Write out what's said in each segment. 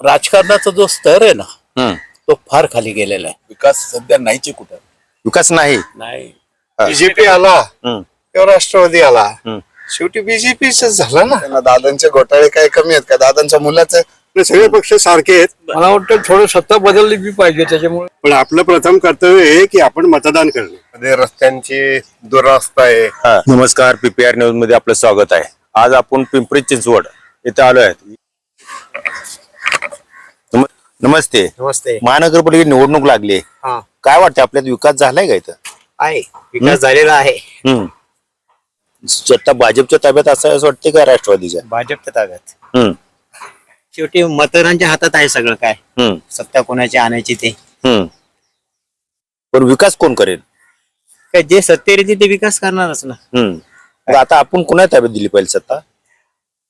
राजकारणाचा जो स्तर आहे ना हम्म. तो फार खाली गेलेला आहे. विकास सध्या नाहीचे कुठं? विकास नाही. नाही. बीजेपी आला. किंवा राष्ट्रवादी आला. शेवटी बीजेपीच झालं ना. त्यांना दादांचे घोटाळे काही कमी आहेत का? दादांच्या मुलाचं आपले सगळे पक्ष सारखे आहेत. मला वाटतं थोडं सत्ता बदलली बी पाहिजे त्याच्यामुळे. पण आपलं प्रथम कर्तव्य आहे की आपण मतदान करणं. रस्त्यांची दुरावस्था आहे. नमस्कार पीपीआर न्यूजमध्ये आपलं स्वागत आहे. आज आपण पिंपरी चिंचवड इथे आलो आहे नमस्ते. नमस्ते. महानगरपालिकेत निवडणूक लागली. हा. काय वाटतं आपल्यात विकास झालाय का इथं? आहे. विकास झालेला आहे. हम्म. सत्ता भाजपच्या ताब्यात असं असं वाटते का राष्ट्रवादीच्या? भाजपच्या ताब्यात. हम्म. शेवटी मतदारांच्या हातात आहे सगळं काय. हम्म. सत्ता कोणाची आणायची ते. हम्म. पण विकास कोण करेल? काय जे सत्तेवर येते ते विकास करणारच ना. हम्म. मग आता आपण कुणा ताब्यात दिली पाहिजे सत्ता?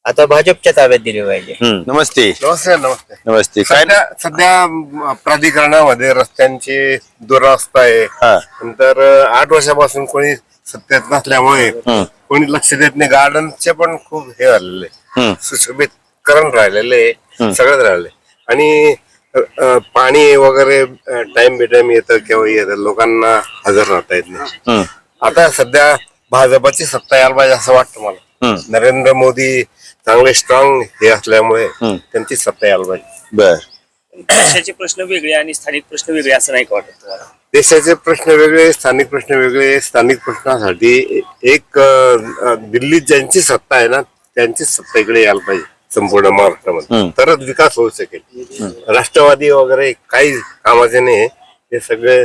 आता भाजपच्या ताब्यात दिली पाहिजे. हम्म. नमस्ते. नमस्ते नमस्ते. नमस्ते. काय सध्या प्राधिकरणामध्ये रस्त्यांची दुरावस्था आहे. हा. नंतर अं, आठ वर्षापासून कोणी सत्तेत नसल्यामुळे हम्म. कोणी लक्ष देत नाही. गार्डनचे पण खूप हे झालेले हम्म. सुशोभीकरण राहिलेले सगळंच राहिले आणि अं, अं, पाणी वगैरे टाइम बे टाइम येतं केव्हा येतं. लोकांना हजर राहता येत नाही. हम्म. आता सध्या भाजपची सत्ता यायला पाहिजे असं वाटतं मला. हम्म. नरेंद्र मोदी चांगले स्ट्रॉंग हे असल्यामुळे. त्यांची सत्ता यायला पाहिजे. बर. देशाचे प्रश्न वेगळे आणि स्थानिक प्रश्न वेगळे असं नाही का वाटत तुम्हाला? देशाचे प्रश्न वेगळे स्थानिक प्रश्न वेगळे. स्थानिक प्रश्नासाठी एक अं, दिल्लीत ज्यांची सत्ता आहे ना त्यांचीच सत्ता इकडे यायला पाहिजे संपूर्ण महाराष्ट्रामध्ये. तरच विकास होऊ शकेल. राष्ट्रवादी वगैरे काही कामाचे नाही हे सगळे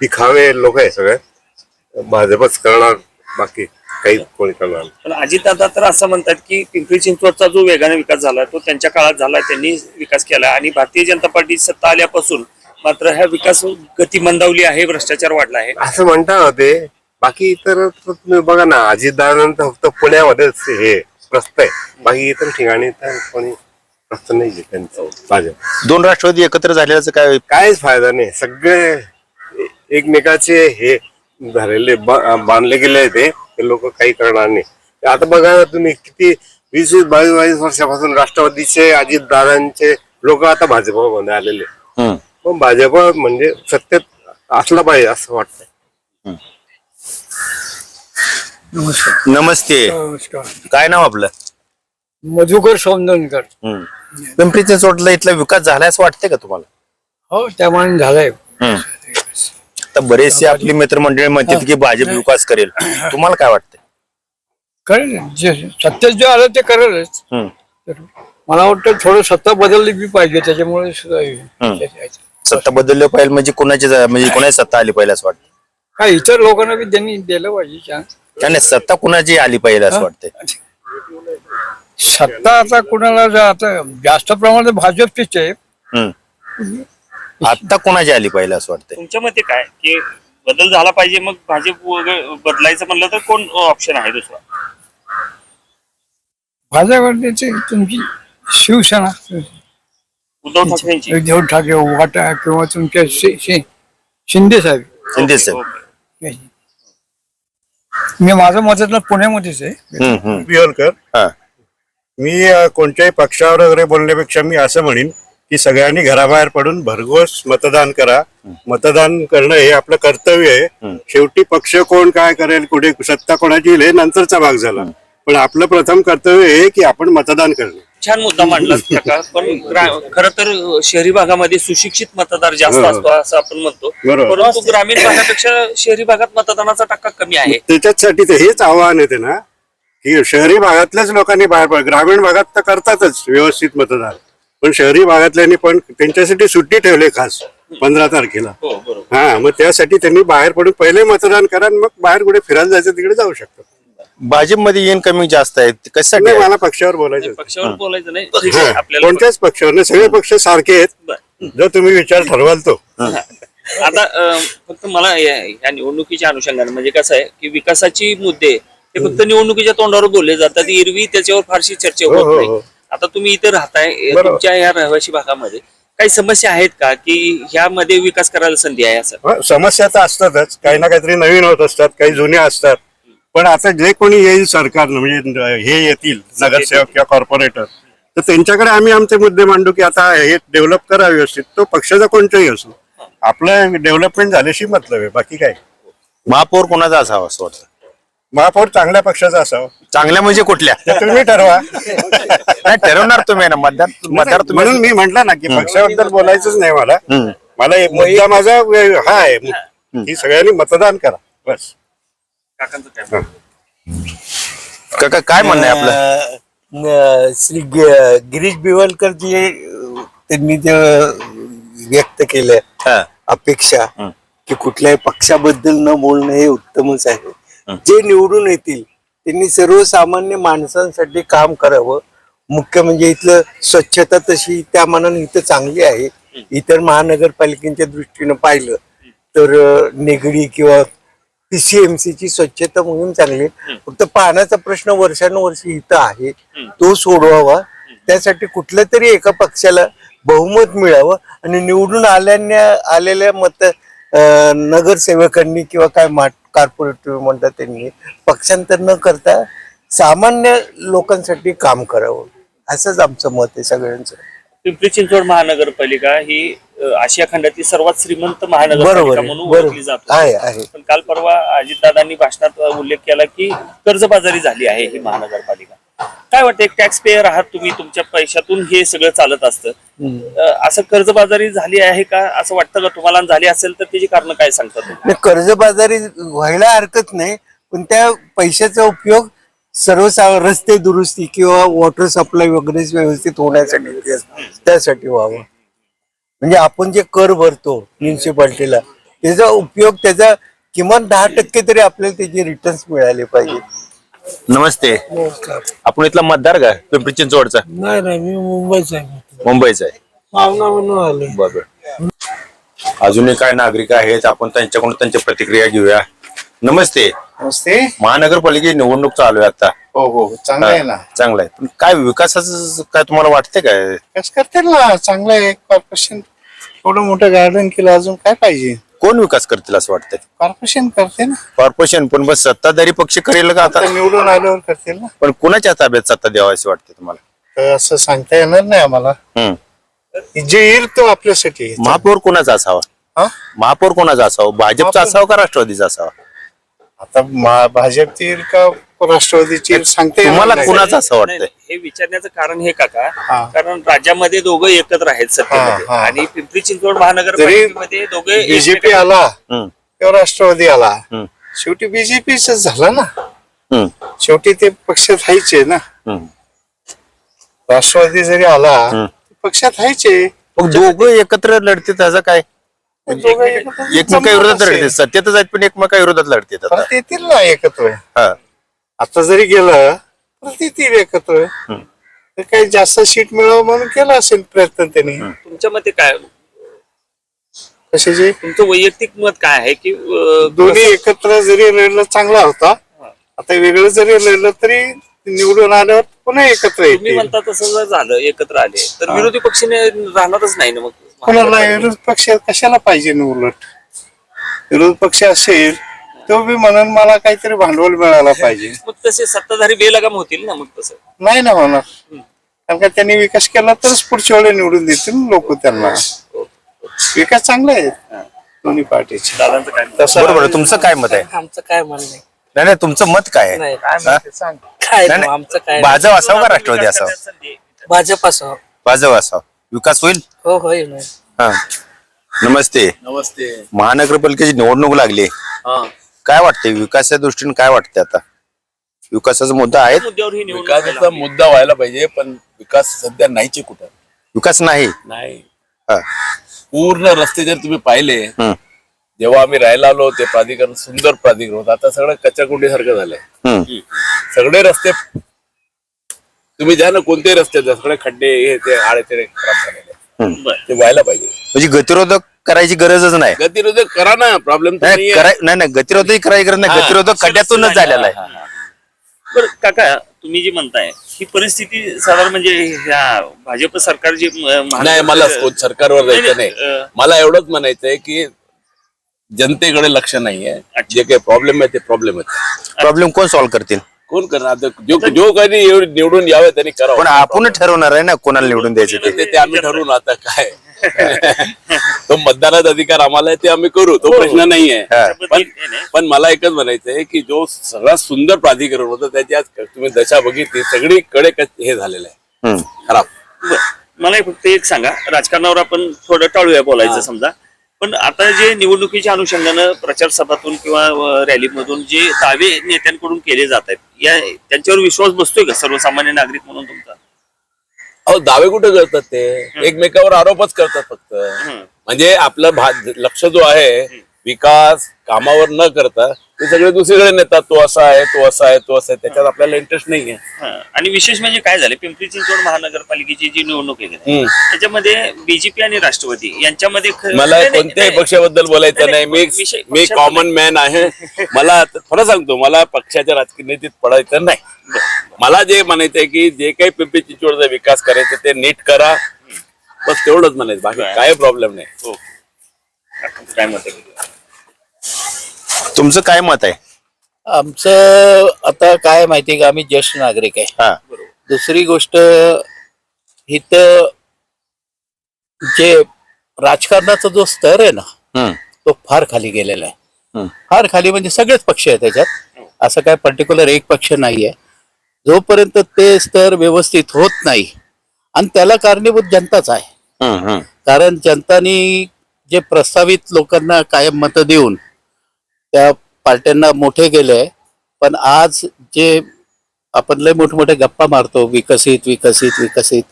दिखावे लोक आहे सगळे. भाजपच करणार बाकी. काही कोणी करणार नाही. पण अजितदादा तर असं म्हणतात की पिंपरी चिंचवडचा जो वेगाने विकास झाला तो त्यांच्या काळात झाला त्यांनी विकास केला. आणि भारतीय जनता पार्टी सत्ता आल्यापासून मात्र ह्या विकास गती मंदावली आहे भ्रष्टाचार वाढला आहे. असं म्हणता होते बाकी इतर तर तुम्ही बघा ना अजितदादांतर फक्त पुण्यामध्येच हे प्रस्त आहे. बाकी इतर ठिकाणी तर कोणी प्रस्त नाही आहे त्यांचं भाजप. दोन राष्ट्रवादी एकत्र झाल्याचं काय काहीच फायदा नाही. सगळे एकमेकाचे हे झालेले ब- बांधले गेले ते. लोक काही करणार नाही. आता बघा तुम्ही किती वीस वीस बावीस बावीस वर्षापासून राष्ट्रवादीचे अजितदादांचे लोक आता भाजपमध्ये आलेले. पण भाजप म्हणजे सत्तेत असला पाहिजे असं वाटतं नमस्ते. नमस्कार. काय नाव आपलं? मधुकर सौंदनकर हम्म. पिंपरी चिंचवडला इथला विकास झालाय असं वाटतंय का तुम्हाला? हो त्यामुळे झालंय. हम्म. आता बरेचसे आपली मित्रमंडळी म्हणतात की भाजप विकास करेल. तुम्हाला काय वाटतंय? करेल. जे सत्तेत जे आलं ते करेलच. तर मला वाटतं थोडं सत्ता बदलली बी पाहिजे त्याच्यामुळे सुद्धा हे- सत्ता बदललं पाहिजे म्हणजे कोणाची जा- म्हणजे कोणाची सत्ता आली पाहिजे असं वाटतं? काय इतर लोकांना बी त्यांनी दिलं पाहिजे chance. त्याने सत्ता कुणाची आली पाहिजे असं वाटतंय. सत्ता आता कुणाला जा- आता जास्त प्रमाणात भाजपचीच आहे. हम्म. आता कोणाची आली पाहिजे असं वाटतंय? तुमच्या मते काय? की बदल झाला पाहिजे मग भाजप वगैरे बदलायचं म्हणलं तर कोण ऑप्शन आहे दुसरा? भाजपची तुमची शिवसेना. उद्धव ठाकरेंची. उद्धव ठाकरे वाटा किंवा तुमच्या शि- शि- शिंदे साहेब. शिंदे साहेब. ओके. मी माझं मतदान पुण्यामध्येच आहे. हम्म, हम्म. पिळकर हा. मी अ, कोणत्याही पक्षावर वगैरे बोलण्यापेक्षा मी असं म्हणेन की सगळ्यांनी घराबाहेर पडून भरघोस मतदान करा. मतदान करणं हे आपलं कर्तव्य आहे. शेवटी पक्ष कोण काय करेल कुठे सत्ता कोणाची येईल हे नंतरचा भाग झाला. पण आपलं प्रथम कर्तव्य आहे की आपण मतदान करणं. छान मुद्दा मांडला पण खर तर शहरी भागामध्ये सुशिक्षित मतदार जास्त हो. असतो असं आपण म्हणतो. बरोबर. परंतु ग्रामीण भागापेक्षा शहरी भागात मतदानाचा टक्का कमी आहे. त्याच्यासाठी तर हेच आव्हान आहे ना की शहरी भागातल्याच लोकांनी बाहेर पड ग्रामीण भागात तर करतातच व्यवस्थित मतदान. पण शहरी भागातल्यांनी पण त्यांच्यासाठी सुट्टी ठेवली खास पंधरा तारखेला. हो बरोबर. हा मग त्यासाठी त्यांनी बाहेर पडून पहिले मतदान करा आणि मग बाहेर कुठे फिरायला जायचं तिकडे जाऊ शकतात भाजपमध्ये येण कमी जास्त आहे ते कशासाठी नाही आहे? मला पक्षावर बोलायचं होतं. पक्षावर बोलायचं नाही. ठीक आहे, हा, आपल्याला कोणत्याच पक्षावर नाही सगळे पक्ष सारखे आहेत. जर तुम्ही विचार ठरवाल तो. आता अं, फक्त मला या या निवडणुकीच्या अनुषंगाने म्हणजे कसं आहे की विकासाची मुद्दे हे फक्त निवडणुकीच्या तोंडावर बोलले जातात. एरवी त्याच्यावर फारशी चर्चा हो, होत हो, नाही. हो. आता तुम्ही इथे राहताय बरोबर. तुमच्या या रहिवासी भागामध्ये. काही समस्या आहेत का की ह्यामध्ये विकास करायला संधी आहे असं? हा, समस्या तर असतातच. काही ना काहीतरी नवीन होत असतात काही जुन्या असतात. पण आता जे कोणी येईल सरकार म्हणजे हे येतील नगरसेवक किंवा कॉर्पोरेटर तर त्यांच्याकडे आम्ही आमचे मुद्दे मांडू की आता हे डेव्हलप करा व्यवस्थित. तो पक्षाचा कोणताही असो. आपलं डेव्हलपमेंट झाल्याशी मतलब आहे बाकी काय? महापौर कोणाचा असावा असं वाटतं? महापौर चांगल्या पक्षाचा असावा. चांगल्या म्हणजे कुठल्या? ते तुम्ही ठरवा. नाही ठरवणार तुम्ही ना मतदार मतदार तुम्ही म्हणून मी म्हंटल ना की पक्षाबद्दल बोलायचंच नाही मला. हम्म. मला एक मुद्दा माझा वे- हा आहे. की सगळ्यांनी मतदान करा. बस. काकांचं काय? काका काय म्हणणं आहे आपलं? श्री ग- गिरीश बिवलकर जे अं, त्यांनी जे व्यक्त केलं हा. अपेक्षा. की कुठल्याही पक्षाबद्दल न बोलणं हे उत्तमच आहे. जे निवडून येतील त्यांनी सर्वसामान्य माणसांसाठी काम करावं. मुख्य म्हणजे इथलं स्वच्छता तशी त्या मानाने इथं चांगली आहे. इतर महानगरपालिकेच्या दृष्टीनं पाहिलं तर निगडी किंवा पीसीएमसी ची स्वच्छता मोहीम चांगली. फक्त पाण्याचा प्रश्न वर्षानुवर्षी इथं आहे. तो सोडवावा. त्यासाठी कुठल्या तरी एका पक्षाला बहुमत मिळावं आणि निवडून आल्याने आलेल्या मत नगरसेवकांनी किंवा काय कॉर्पोरेटिव्ह म्हणतात त्यांनी पक्षांतर न करता सामान्य लोकांसाठी काम करावं असंच आमचं मत आहे सगळ्यांचं पिंपरी चिंचवड महानगरपालिका ही अ, आशिया खंडातील सर्वात श्रीमंत बरोबर महानगरपालिका आहे, म्हणून बरोबर. ओळखली जाते आहे, आहे. पण काल परवा अजितदादांनी भाषणात अ, उल्लेख केला की कर्जबाजारी झाली आहे ही महानगरपालिका काय वाटतं एक टॅक्स पेयर आहात तुम्ही तुमच्या पैशातून हे सगळं चालत असतं. अ, असं कर्जबाजारी झाली आहे का? असं वाटतं का तुम्हाला? आणि झाली असेल तर त्याची कारण काय सांगता तुम्ही? नाही, कर्जबाजारी व्हायला हरकत नाही पण त्या पैशाचा उपयोग सर्व रस्ते दुरुस्ती किंवा वॉटर सप्लाय वगैरे व्यवस्थित होण्यासाठी त्या- त्यासाठी व्हावं. म्हणजे आपण जे कर भरतो म्युन्सिपाल्टीला त्याचा उपयोग त्याचा किमान दहा टक्के तरी आपल्याला त्याचे रिटर्न्स मिळाले पाहिजे. नमस्ते. आपण इथला मतदार का? पिंपरी चिंचवडचा? नाही नाही मी मुंबईचा आहे. मुंबईचा आहे. पाहुणा म्हणून आले बरोबर अजूनही काय नागरिक आहेत आपण त्यांच्याकडून त्यांच्या प्रतिक्रिया घेऊया. नमस्ते. नमस्ते. महानगरपालिकेची निवडणूक चालू आहे आता. हो हो चांगलं आहे ना. चांगलं आहे. पण काय विकासाचं काय तुम्हाला वाटतंय काय? कसं करतील ना चांगलं आहे. कॉर्पोरेशन एवढं मोठं गार्डन केलं अजून काय पाहिजे? कोण विकास करतील असं वाटतंय? कॉर्पोरेशन करते ना. कॉर्पोरेशन पण बस सत्ताधारी पक्ष करेल का आता? आता निवडून आल्यावर करतील ना. पण कुणाच्या ताब्यात सत्ता द्यावा असं वाटतं तुम्हाला? तर असं सांगता येणार नाही आम्हाला. हम्म. जे येईल तो आपल्यासाठी. महापौर कोणाचा असावा? हा? महापौर कोणाचा असावा? भाजपचा असावा का राष्ट्रवादीचा असावा? आता मा- भाजपची येईल का राष्ट्रवादीची सांगता येणार तुम्हाला नाही. कुणाचं असं नाही, वाटतंय नाही, हे विचारण्याचं कारण हे काका हा. कारण राज्यामध्ये दोघं एकत्र आहेत सत्तेमध्ये हा, हा. आणि पिंपरी चिंचवड महानगरपालिकेमध्ये दोघे बीजेपी आला हम्म. किंवा राष्ट्रवादी आला हम्म. शेवटी बीजेपीच झालं ना हम्म. शेवटी ते पक्षात हायचे ना हम्म. राष्ट्रवादी जरी आला हम्म. पक्षात हायचे मग दोघं एकत्र लढते त्याचा काय एकत्र एकमेका विरोधात लढते. सत्तेतच आहेत. पण एकमेका विरोधात लढते आता. परत येतील ना एकत्र. हा. आता जरी गेलं परत येतील एकत्र. तर काही जास्त सीट मिळावं म्हणून केला असेल प्रयत्न त्यांनी. तुमच्या मते काय? कशाचे? तुमचं वैयक्तिक मत काय आहे की दोन्ही एकत्र जरी लढलं चांगला होता. आता वेगळं जरी लढलं तरी निवडून आल्यावर पुन्हा एकत्र तुम्ही येतील. म्हणता तसं जर झालं एकत्र आले तर विरोधी पक्षाने राहणारच नाही ना मग? कोणाला विरोध पक्ष कशाला पाहिजे ना उलट? विरोध पक्ष असेल तो बी म्हणून मला काहीतरी भांडवल मिळायला पाहिजे. मग तसे सत्ताधारी बेलगाम होतील ना मग तसं? नाही ना होणार. कारण का त्यांनी विकास केला तरच पुढच्या वेळेला निवडून देतील लोक त्यांना. विकास चांगला आहे. दोन्ही पार्टीचे. दादांचं काय मत? तसं बरोबर आहे. तुमचं काय मत आहे? आमचं काय म्हणणं नाही. नाही नाही तुमचं मत काय आहे? नाही काय म्हणते सांग. काय नाही, नाही, आमचं काय. भाजप असावं का राष्ट्रवादी असावं? संधी. भाजप असं भाजप असावं. विकास होईल? हो होईल. हा. नमस्ते. नमस्ते. महानगरपालिकेची निवडणूक लागली. हा. काय वाटते विकासाच्या दृष्टीने काय वाटते आता? विकासाचा मुद्दा आहे? विकासाचा. मुद्दा व्हायला पाहिजे पण विकास सध्या नाहीचे कुठं? विकास नाही. नाही. हा. पूर्ण रस्ते जर तुम्ही पाहिले हम्म. जेव्हा आम्ही राहायला आलो ते प्राधिकरण सुंदर प्राधिकरण होतं. आता सगळं कच्च्याकुंडी सारखं झालंय. हम्म. सगळे रस्ते तुम्ही ज्या ना कोणते रस्ते आहेत, सगळे खड्डे हे ते आळे ते खराब झालेले. ते व्हायला पाहिजे. म्हणजे गतिरोधक करायची गरजच नाही. गतिरोधक करा ना प्रॉब्लेम नाही कराय- नाही नाही गतिरोधक करायची गरज नाही. गतिरोधक खड्ड्यातूनच झालेला आहे. बरं काका तुम्ही जे म्हणताय ही परिस्थिती साधारण म्हणजे ह्या भाजप सरकार जे म- महाराष्ट्र- नाही मला कोण सरकारवर जायचं नाही, नाही. अं, मला एवढंच म्हणायचंय की जनतेकडे लक्ष नाहीये. जे काही प्रॉब्लेम आहे ते प्रॉब्लेम आहेत प्रॉब्लेम कोण सॉल्व्ह करतील? कोण करणार? आता जो जो कधी एवढं निवडून यावे त्यांनी पण करावं आपण ठरवणार आहे ना कोणाला निवडून द्यायचं ते. ते ते आम्ही ठरवून आता काय. तो मतदानाचा अधिकार आम्हाला आहे ते आम्ही करू. तो प्रश्न नाहीये पण पण मला एकच म्हणायचं आहे की जो सगळ्यात सुंदर प्राधिकरण होतं त्याची आज तुम्ही दशा बघितली सगळीकडे क- हे झालेलं आहे. हम्म. खराब. बरं. मला फक्त एक सांगा. राजकारणावर आपण थोडं टाळूया बोलायचं समजा. पण आता जे निवडणुकीच्या अनुषंगानं प्रचार सभातून किंवा रॅलीमधून जे दावे नेत्यांकडून केले जात आहेत या त्यांच्यावर विश्वास बसतोय का सर्वसामान्य नागरिक म्हणून तुमचा? अहो दावे कुठे करतात ते? एकमेकावर आरोपच करतात फक्त. म्हणजे आपलं लक्ष जो आहे विकास कामावर न करता ते सगळे दुसरीकडे नेतात तो असा आहे तो असा आहे तो असा आहे. त्याच्यात आपल्याला इंटरेस्ट नाही आहे हं. आणि विशेष म्हणजे काय झालं? पिंपरी चिंचवड महानगरपालिकेची जी निवडणूक आहे. त्याच्यामध्ये बीजेपी आणि राष्ट्रवादी यांच्यामध्ये ख- मला नाही, नाही, कोणत्याही नाही. पक्षाबद्दल बोलायचं नाही मी विषय- मी कॉमन मॅन आहे. मला आता खरं सांगतो मला पक्षाच्या राजकीय पडायचं नाही. मला जे म्हणायचंय की जे काही पिंपरी चिंचवडचा विकास करायचा ते नीट करा. बस तेवढंच म्हणायचं. बाकी काय प्रॉब्लेम नाही. हो. काय मत आहे? तुमचं काय मत आहे? आमचं आता काय माहिती का? आम्ही ज्येष्ठ नागरिक आहे. हा. दुसरी गोष्ट इथं जे राजकारणाचा जो स्तर आहे ना हम्म. तो फार खाली गेलेला आहे. हम्म. फार खाली म्हणजे सगळेच पक्ष आहेत त्याच्यात. असं काय पर्टिक्युलर एक पक्ष नाहीये. जोपर्यंत ते स्तर व्यवस्थित होत नाही आणि त्याला कारणीभूत जनताच आहे. हम्म, हम्म. कारण जनतानी जे प्रस्तावित लोकांना कायम मतं देऊन त्या पार्ट्यांना मोठे केले पण आज जे आपण लय मोठमोठे गप्पा मारतो विकसित विकसित विकसित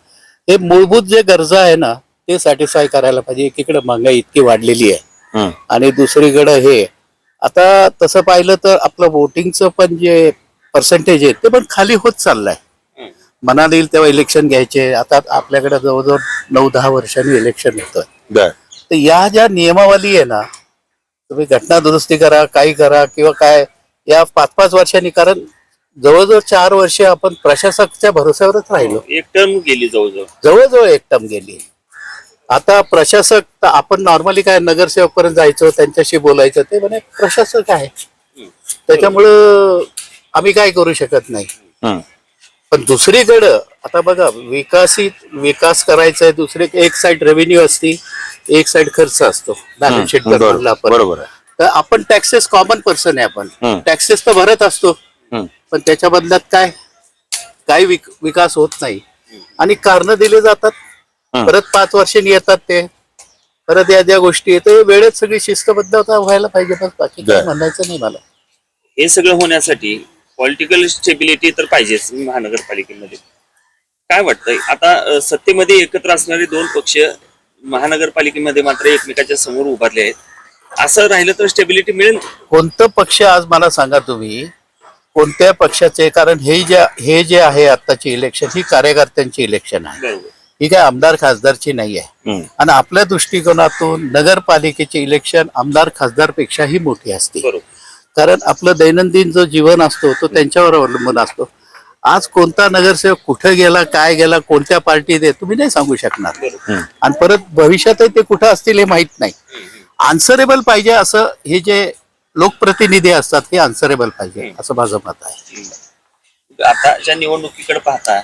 हे मूलभूत जे गरजा आहे ना ते सॅटिस्फाय करायला पाहिजे. एकीकडे महागाई इतकी वाढलेली आहे. आणि दुसरीकडे हे आता तसं पाहिलं तर आपलं वोटिंगचं पण जे पर्सेंटेज आहे ते पण खाली होत चाललंय. मनाला येईल तेव्हा इलेक्शन घ्यायचे. आता आपल्याकडे जवळजवळ नऊ दहा वर्षांनी इलेक्शन होतं. तर या ज्या नियमावली आहे ना तुम्ही घटना दुरुस्ती करा काही करा किंवा काय या पाच पाच वर्षांनी कारण जवळजवळ चार वर्ष आपण प्रशासकच्या भरोश्यावरच राहिलो. एक टर्म गेली जवळजवळ. जवळजवळ एक टर्म गेली. आता प्रशासक आपण नॉर्मली काय नगरसेवक पर्यंत जायचो त्यांच्याशी बोलायचं ते म्हणे प्रशासक आहे. त्याच्यामुळं आम्ही काय करू शकत नाही. पण दुसरीकडं आता बघा विकासित विकास करायचा आहे दुसरी एक साइड रेव्हेन्यू असती एक साइड खर्च असतो बॅलन्स शीट बरोबर आहे. तर आपण टॅक्सेस कॉमन पर्सन आहे आपण. हम्म. टॅक्सेस तर भरत असतो हम्म. पण त्याच्या बदल्यात काय? काही विक- विकास होत नाही. आणि कारण दिले जातात. हम्म. परत पाच वर्षांनी येतात ते. परत या ज्या गोष्टी आहेत ते वेळेत सगळी शिस्तबद्धता व्हायला पाहिजे बस बाकी काय बर. म्हणायचं नाही मला. हे सगळं होण्यासाठी पॉलिटिकल स्टेबिलिटी तर पाहिजेच महानगरपालिकेमध्ये. काय वाटतंय? आता सत्तेमध्ये एकत्र असणारे दोन पक्ष महानगरपालिकेमध्ये मात्र एकमेकाच्या समोर उभारले आहेत. असं राहिलं तर स्टेबिलिटी मिळेल? कोणतं पक्ष आज मला सांगा तुम्ही? कोणत्या पक्षाचे? कारण हे जे हे जे आहे आत्ताची इलेक्शन ही कार्यकर्त्यांची इलेक्शन आहे. ही काय आमदार खासदारची नाही आहे. आणि आपल्या दृष्टिकोनातून नगरपालिकेचे इलेक्शन आमदार खासदारपेक्षाही मोठी असते. कारण आपलं दैनंदिन जो जीवन असतो तो त्यांच्यावर अवलंबून असतो. आज कोणता नगरसेवक कुठे गेला काय गेला कोणत्या पार्टीत आहे तुम्ही नाही सांगू शकणार. आणि परत भविष्यातही ते कुठं असतील हे माहीत नाही. आन्सरेबल पाहिजे असं हे जे लोकप्रतिनिधी असतात हे आन्सरेबल पाहिजे असं माझं मत आहे. आताच्या निवडणुकीकडे पाहता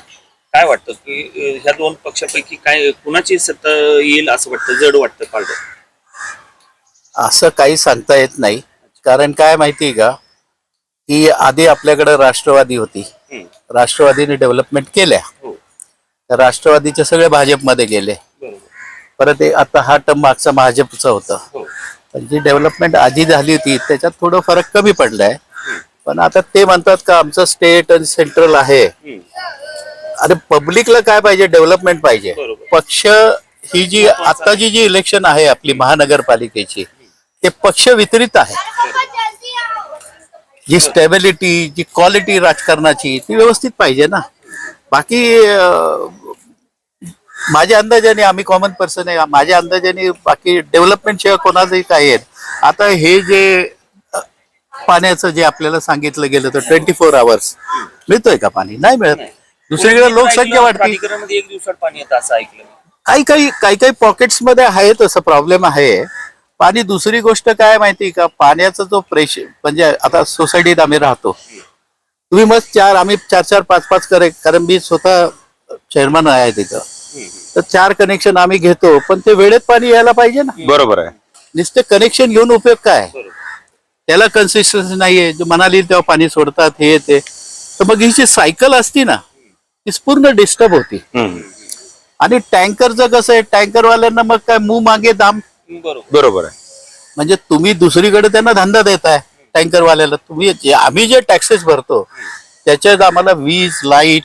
काय वाटतं की ह्या दोन पक्षापैकी काय कुणाची सत्ता येईल असं वाटतं जड वाटतं पालट असं काही सांगता येत नाही. कारण काय माहितीये का की आधी आपल्याकडे राष्ट्रवादी होती. राष्ट्रवादीने डेव्हलपमेंट केल्या. हो. तर राष्ट्रवादीचे सगळे भाजपमध्ये गेले. बरोबर. परत हे आता हा टर्म मागचा भाजपचा होता. हो. पण जी डेव्हलपमेंट आधी झाली होती त्याच्यात थोडं फरक कमी पडलाय. पण आता ते म्हणतात का आमचं स्टेट आणि सेंट्रल आहे. अरे पब्लिकला काय पाहिजे? डेव्हलपमेंट पाहिजे. पक्ष ही जी आताची जी इलेक्शन आहे आपली महानगरपालिकेची ते पक्ष वितरित आहे. जी स्टेबिलिटी जी क्वालिटी राजकारणाची ती व्यवस्थित पाहिजे ना. बाकी माझ्या अंदाजाने आम्ही कॉमन पर्सन आहे. माझ्या अंदाजाने बाकी डेव्हलपमेंट शिवाय कोणाचंही काय आहे. आता हे जे पाण्याचं जे आपल्याला सांगितलं गेलं तर ट्वेंटी फोर आवर्स मिळतोय का पाणी? नाही मिळत. दुसरीकडे लोकसंख्या वाढते. प्राधिकरणामध्ये एक दिवसात पाणी येतं असं ऐकलं मी. काही काही काही काही पॉकेट्समध्ये आहे तसं प्रॉब्लेम आहे. आणि दुसरी गोष्ट काय माहिती का? पाण्याचा जो प्रेशर म्हणजे आता सोसायटीत आम्ही राहतो. तुम्ही मस्त चार आम्ही चार चार पाच पाच करे कारण मी स्वतः चेअरमन आहे तिथं. तर चार कनेक्शन आम्ही घेतो पण ते वेळेत पाणी यायला पाहिजे ना. बरोबर आहे. नुसते कनेक्शन घेऊन उपयोग काय? त्याला कन्सिस्टन्सी नाहीये. जो म्हणाली तेव्हा पाणी सोडतात हे ते. तर मग ही जी सायकल असती ना ती पूर्ण डिस्टर्ब होती. आणि टँकरचं कसं आहे टँकरवाल्यांना मग काय मू मागे दाम बरोबर. बरोबर आहे. म्हणजे तुम्ही दुसरीकडे त्यांना धंदा देताय टँकरवाल्याला. तुम्ही जे- आम्ही जे टॅक्सेस भरतो त्याच्यात आम्हाला वीज लाइट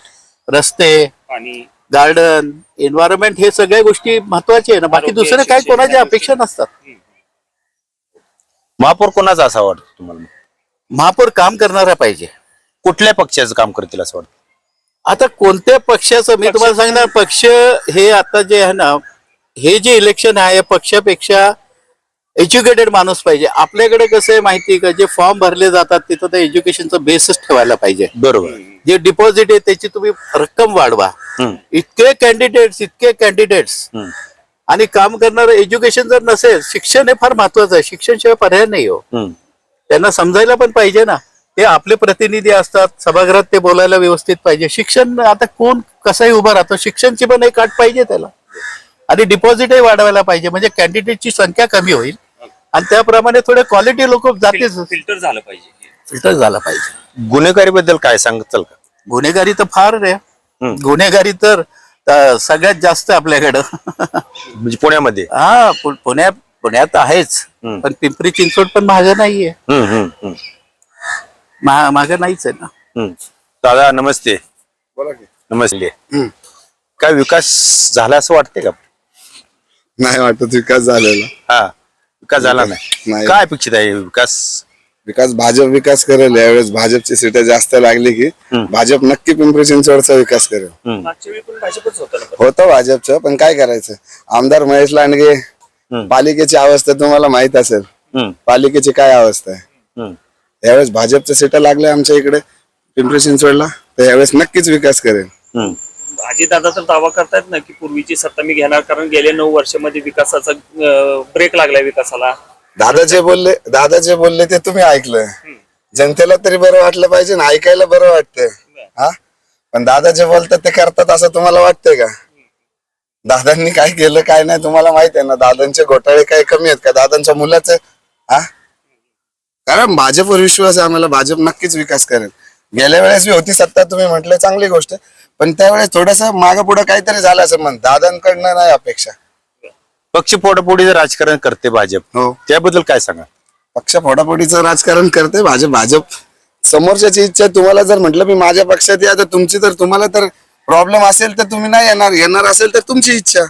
रस्ते पाणी. गार्डन एन्व्हायरमेंट हे सगळ्या गोष्टी महत्त्वाच्या आहे ना. बाकी आरोग्य, दुसरे काय शिक्षण, कोणाच्या या अपेक्षा नसतात. महापौर कोणाचा असा वाटतं तुम्हाला? महापौर काम करणारा पाहिजे. कुठल्या पक्षाचं काम करतील असं वाटतं? आता कोणत्या पक्षाचं मी तुम्हाला सांगणार पक्ष हे आता जे आहे ना हे जे इलेक्शन आहे या पक्षापेक्षा एज्युकेटेड माणूस पाहिजे. आपल्याकडे कसं आहे माहिती का? जे फॉर्म भरले जातात तिथं त्या एज्युकेशनचा बेसच ठेवायला पाहिजे. बरोबर. जे डिपॉझिट आहे त्याची तुम्ही रक्कम वाढवा. इतके कॅन्डिडेट्स इतके कॅन्डिडेट्स. आणि काम करणारं एज्युकेशन जर नसेल शिक्षण हे फार महत्वाचं आहे. शिक्षण शिवाय पर्याय नाही हो. त्यांना समजायला पण पाहिजे ना. ते आपले प्रतिनिधी असतात सभागृहात ते बोलायला व्यवस्थित पाहिजे. शिक्षण आता कोण कसंही उभं राहतो शिक्षणची पण एक अट पाहिजे त्याला. आणि डिपॉझिटही वाढवायला पाहिजे म्हणजे कॅन्डिडेटची संख्या कमी होईल. आणि त्याप्रमाणे थोडे क्वालिटी लोक जातीच फिल्टर झालं पाहिजे फिल्टर झाला पाहिजे. गुन्हेगारीबद्दल काय सांगताल का? गुन्हेगारी तर फार रे गुन्हेगारी तर अं, सगळ्यात जास्त आपल्याकडं. म्हणजे पुण्यामध्ये? हा पु- पुण्यात पुण्यात आहेच. हम्म. पण पिंपरी चिंचवड पण महाग नाहीये. हम्म, हम्म, हम्म, महा- महाग नाहीच आहे ना. हम्म. दादा नमस्ते. नमस्ते. काय विकास झाला असं वाटते का? नाही वाटत विकास झालेला. हा विकास झाला नाही. नाही. काय अपेक्षित आहे विकास? विकास भाजप विकास करेल यावेळेस. भाजपची सीट जास्त लागली की भाजप नक्की पिंपरी चिंचवडचा विकास करेल. मागच्या वेळी पण भाजपच होतं ना. पण. होतं भाजपचं पण काय करायचं? आमदार महेश लांडगे पालिकेची अवस्था तुम्हाला माहीत असेल. हम्म. पालिकेची काय अवस्था आहे? हम्म. यावेळेस भाजपच्या सीटा लागल्या आमच्या इकडे पिंपरी चिंचवडला. तर यावेळेस नक्कीच विकास करेल. हम्म. अजितदादा तर दावा करतायत ना की पूर्वीची सत्ता मी घेणार कारण गेल्या नऊ वर्षामध्ये विकासाचा ब्रेक लागलाय विकासाला. दादा जे बोलले दादा जे बोलले ते तुम्ही ऐकलं जनतेला तरी बरं वाटलं पाहिजे ना ऐकायला बरं वाटतंय. हा? पण दादा जे बोलतात ते करतात असं तुम्हाला वाटतंय का? दादांनी काय केलं काय नाही तुम्हाला माहीत आहे ना? दादांचे घोटाळे काही कमी आहेत का? दादांच्या मुलाचं हा? कारण भाजपवर विश्वास आहे आम्हाला भाजप नक्कीच विकास करेल. गेल्या वेळेस बी होती सत्ता तुम्ही म्हटलं चांगली गोष्ट. पण त्यावेळेस थोडस मागं पुढं काहीतरी झालं असं म्हण दादांकडनं नाही अपेक्षा. पक्ष फोडाफोडीचं राजकारण करते भाजप हो. त्याबद्दल काय सांगा? पक्ष फोडाफोडीचं राजकारण करते भाजप भाजप. समोरच्याची इच्छा तुम्हाला जर म्हटलं मी माझ्या पक्षात या तर तुमची तर तुम्हाला तर प्रॉब्लेम असेल तर तुम्ही नाही येणार. येणार असेल तर तुमची इच्छा.